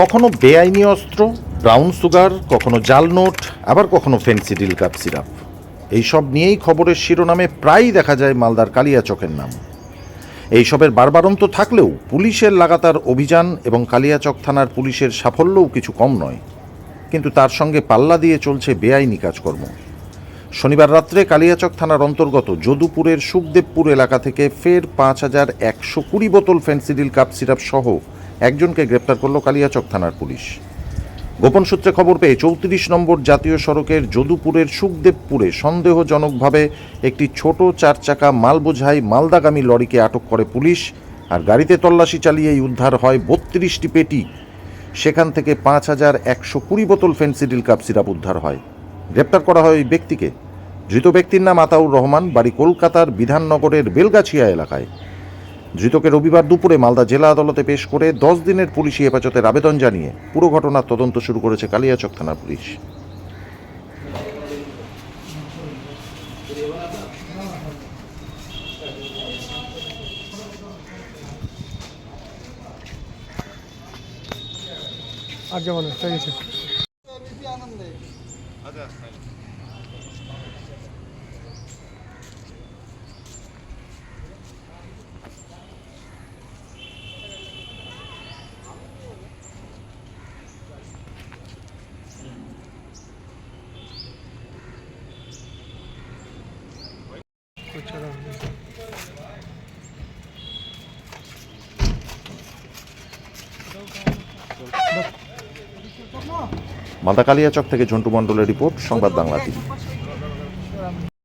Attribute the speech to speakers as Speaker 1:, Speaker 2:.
Speaker 1: কখনো বেআইনি অস্ত্র, ব্রাউন সুগার, কখনো জাল নোট, আবার কখনো ফেন্সিডিল কাপ সিরাপ। এইসব নিয়েই খবরের শিরোনামে প্রায়ই দেখা যায় মালদার কালিয়াচকের নাম। এইসবের বারবারন্ত থাকলেও পুলিশের লাগাতার অভিযান এবং কালিয়াচক থানার পুলিশের সাফল্যও কিছু কম নয়। কিন্তু তার সঙ্গে পাল্লা দিয়ে চলছে বেআইনি কাজকর্ম। শনিবার রাত্রে কালিয়াচক থানার অন্তর্গত যদুপুরের সুখদেবপুর এলাকা থেকে ফের পাঁচ হাজার একশো কুড়ি বোতল ফেন্সিডিল কাপ সিরাপ সহ একজনকে গ্রেপ্তার করল কালিয়াচক থানার পুলিশ। গোপন সূত্রে খবর পেয়ে চৌত্রিশ নম্বর জাতীয় সড়কের যদুপুরের সুখদেবপুরে সন্দেহজনকভাবে একটি ছোট চার চাকা মাল বোঝাই মালদাগামী লরিকে আটক করে পুলিশ আর গাড়িতে তল্লাশি চালিয়েই উদ্ধার হয় বত্রিশটি পেটি। সেখান থেকে পাঁচ হাজার একশো কুড়ি বোতল ফেন্সিডিল কাপ সিরাপ উদ্ধার হয়। গ্রেপ্তার করা হয় ওই ব্যক্তিকে। ধৃত ব্যক্তির নাম আতাউর রহমান, বাড়ি কলকাতার বিধাননগরের বেলগাছিয়া এলাকায়। ধৃতকে রবিবার দুপুরে মালদা জেলা আদালতে পেশ করে দশ দিনের পুলিশি হেফাজতের আবেদন জানিয়ে পুরো ঘটনার তদন্ত শুরু করেছে কালিয়াচক থানার পুলিশ।
Speaker 2: আর যাব না ঠিক
Speaker 1: চক থেকে ঝন্টু মণ্ডলের রিপোর্ট সংবাদ বাংলা টিভি।